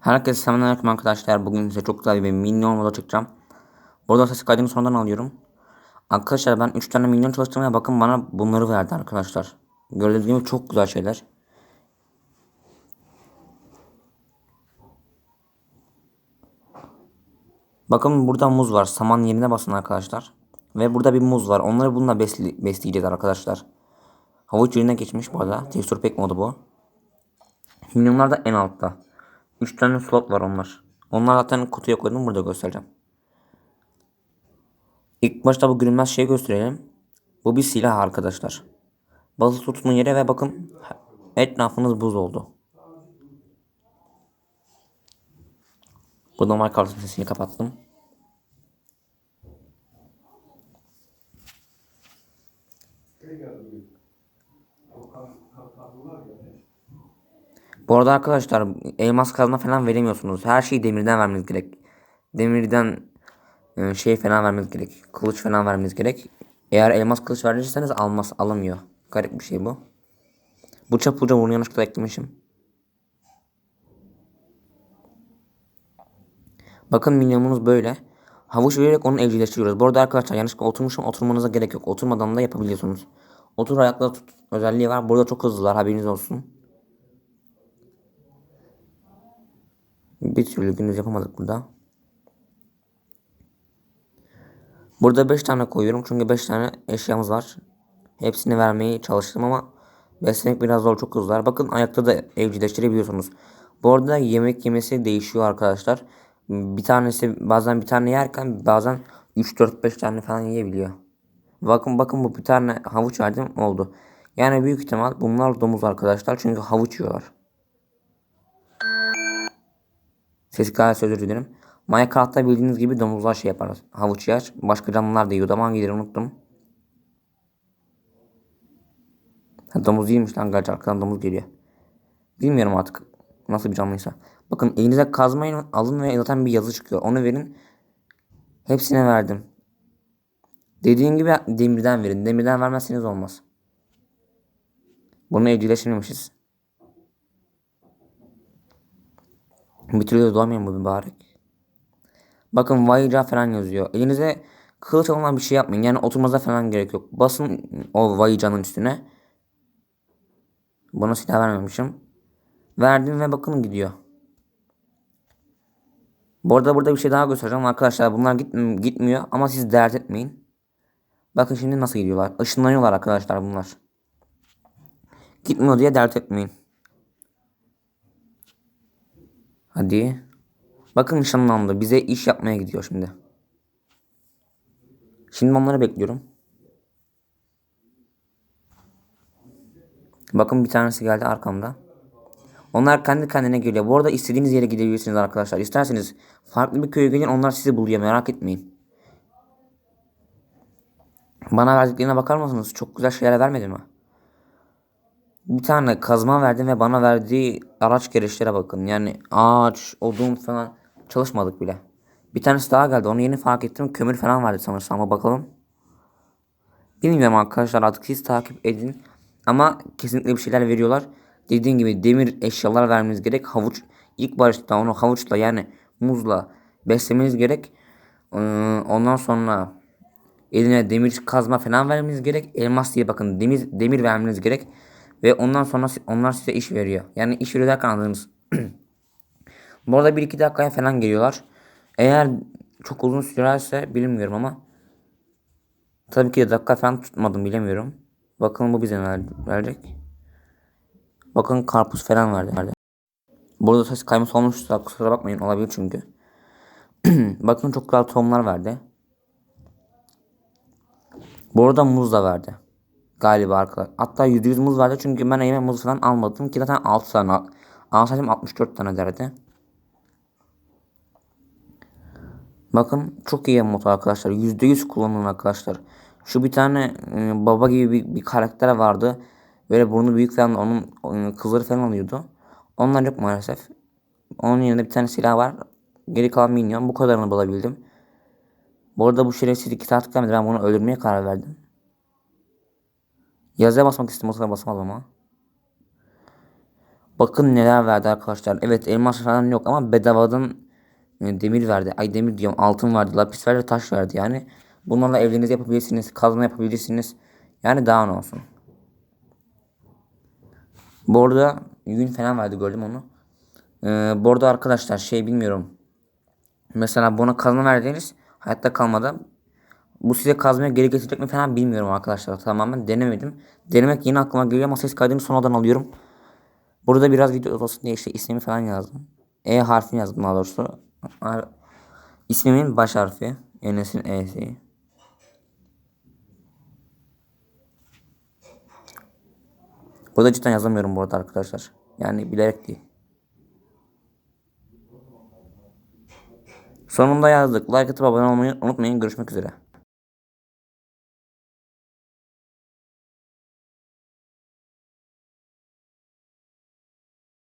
Herkese selamünaleyküm arkadaşlar. Bugün size çok güzel bir minyon moda çıkacağım. Burada ses kaydını sonradan alıyorum. Arkadaşlar ben 3 tane minyon çalıştım ve bakın bana bunları verdi arkadaşlar. Gördüğünüz gibi çok güzel şeyler. Bakın burada muz var. Saman yerine basın arkadaşlar. Ve burada bir muz var. Onları bununla besli besleyeceğiz arkadaşlar. Havuç yerine geçmiş bu arada. Texture pack modu bu. Minyonlar da en altta. 3 tane slot var onlar. Onlar zaten kutuya koydum burada göstereceğim. İlk başta bu görünmez şeyi gösterelim. Bu bir silah arkadaşlar. Bazı tutun yere ve bakın etrafınız buz oldu. Bu normal kartın sesini kapattım. Bu arada arkadaşlar elmas kazma falan veremiyorsunuz. Her şeyi demirden vermeniz gerek. Demirden e, şey falan vermeniz gerek. Kılıç falan vermeniz gerek. Eğer elmas kılıç verirseniz almaz alamıyor. Garip bir şey bu. Bu çapulca bunu yanlışlıkla eklemişim. Bakın minyonumuz böyle. Havuç vererek onu evcilleştiriyoruz. Bu arada arkadaşlar yanlışlıkla oturmuşum oturmanıza gerek yok. Oturmadan da yapabiliyorsunuz. Otur ayakta tut özelliği var. Burada çok hızlılar haberiniz olsun. Bir türlü gündüz yapamadık burada. Burada 5 tane koyuyorum çünkü 5 tane eşyamız var. Hepsini vermeye çalıştım ama beslemek biraz zor çok hızlılar. Bakın ayakta da evcilleştirebiliyorsunuz. Bu arada yemek yemesi değişiyor arkadaşlar. Bir tanesi bazen bir tane yerken bazen 3-4-5 tane falan yiyebiliyor. Bakın bakın bu bir tane havuç verdim oldu. Yani büyük ihtimal bunlar domuz arkadaşlar çünkü havuç yiyorlar. Ses gayet özür dilerim. Minecraft'ta bildiğiniz gibi domuzlar şey yapar. Havuç yer. Başka canlılar da yiyordu ama hangileri unuttum. Ha, domuz değilmiş lan gerçi arkadan domuz geliyor. Bilmiyorum artık nasıl bir canlıysa. Bakın elinize kazmayın alın ve zaten bir yazı çıkıyor. Onu verin. Hepsine verdim. Dediğim gibi demirden verin. Demirden vermezseniz olmaz. Bunu evcilleştirmemişiz. Bir türlü doğmayan bu mübarek. Bakın Vayca falan yazıyor. Elinize kılıç alınan bir şey yapmayın. Yani oturmaza falan gerek yok. Basın o Vayca'nın üstüne. Buna silah vermemişim. Verdim ve bakın gidiyor. Bu arada burada bir şey daha göstereceğim arkadaşlar. Bunlar git gitmiyor ama siz dert etmeyin. Bakın şimdi nasıl gidiyorlar. Işınlanıyorlar arkadaşlar bunlar. Gitmiyor diye dert etmeyin. Hadi. Bakın nişanlandı. Bize iş yapmaya gidiyor şimdi. Şimdi onları bekliyorum. Bakın bir tanesi geldi arkamda. Onlar kendi kendine geliyor. Bu arada istediğiniz yere gidebilirsiniz arkadaşlar. İsterseniz farklı bir köye gelin onlar sizi buluyor merak etmeyin. Bana verdiklerine bakar mısınız? Çok güzel şeyler vermedi mi? Bir tane kazma verdim ve bana verdiği araç gereçlere bakın. Yani ağaç, odun falan çalışmadık bile. Bir tanesi daha geldi. Onu yeni fark ettim. Kömür falan verdi sanırsam ama bakalım. Bilmiyorum arkadaşlar artık siz takip edin. Ama kesinlikle bir şeyler veriyorlar. Dediğim gibi demir eşyalar vermeniz gerek. Havuç ilk başta onu havuçla yani muzla beslemeniz gerek. Ee, ondan sonra eline demir kazma falan vermeniz gerek. Elmas diye bakın demir, demir vermeniz gerek. Ve ondan sonra onlar size iş veriyor. Yani iş veriyor derken. Bu arada 1-2 dakikaya falan geliyorlar. Eğer çok uzun sürerse bilmiyorum ama tabii ki de dakika falan tutmadım bilemiyorum. Bakın bu bize ne verecek. Bakın karpuz falan verdi. Burada ses kayması olmuşsa kusura bakmayın olabilir çünkü. Bakın çok güzel tohumlar verdi. Bu arada muz da verdi. Galiba arkadaşlar. Hatta %100 muz verdi çünkü ben elime muz falan almadım ki zaten 6 tane alsaydım 64 tane derdi. Bakın çok iyi motor arkadaşlar. %100 kullanın arkadaşlar. Şu bir tane e, baba gibi bir, bir karakter vardı. Böyle burnu büyük falan onun e, kızları falan alıyordu. Onlar yok maalesef. Onun yerine bir tane silah var. Geri kalan minyon. Bu kadarını bulabildim. Bu arada bu şerefsiz saat gelmedi. Ben bunu öldürmeye karar verdim. Yazıya basmak istedim o basmadım ama. Bakın neler verdi arkadaşlar. Evet elmas falan yok ama bedavadan e, demir verdi. Ay demir diyorum altın verdi. Lapis verdi taş verdi yani. Bunlarla evlerinizi yapabilirsiniz. Kazma yapabilirsiniz. Yani daha ne olsun. Bu arada yün falan verdi gördüm onu. Ee, bu arada arkadaşlar şey bilmiyorum. Mesela buna kazma verdiğiniz hayatta kalmadan bu size kazmaya geri getirecek mi falan bilmiyorum arkadaşlar. Tamamen denemedim. Denemek yine aklıma geliyor ama ses kaydını sonradan alıyorum. Burada biraz video olsun diye işte ismimi falan yazdım. E harfini yazdım daha doğrusu. İsmimin baş harfi. Enes'in E'si. Burada cidden yazamıyorum bu arada arkadaşlar. Yani bilerek değil. Sonunda yazdık. Like atıp abone olmayı unutmayın. Görüşmek üzere.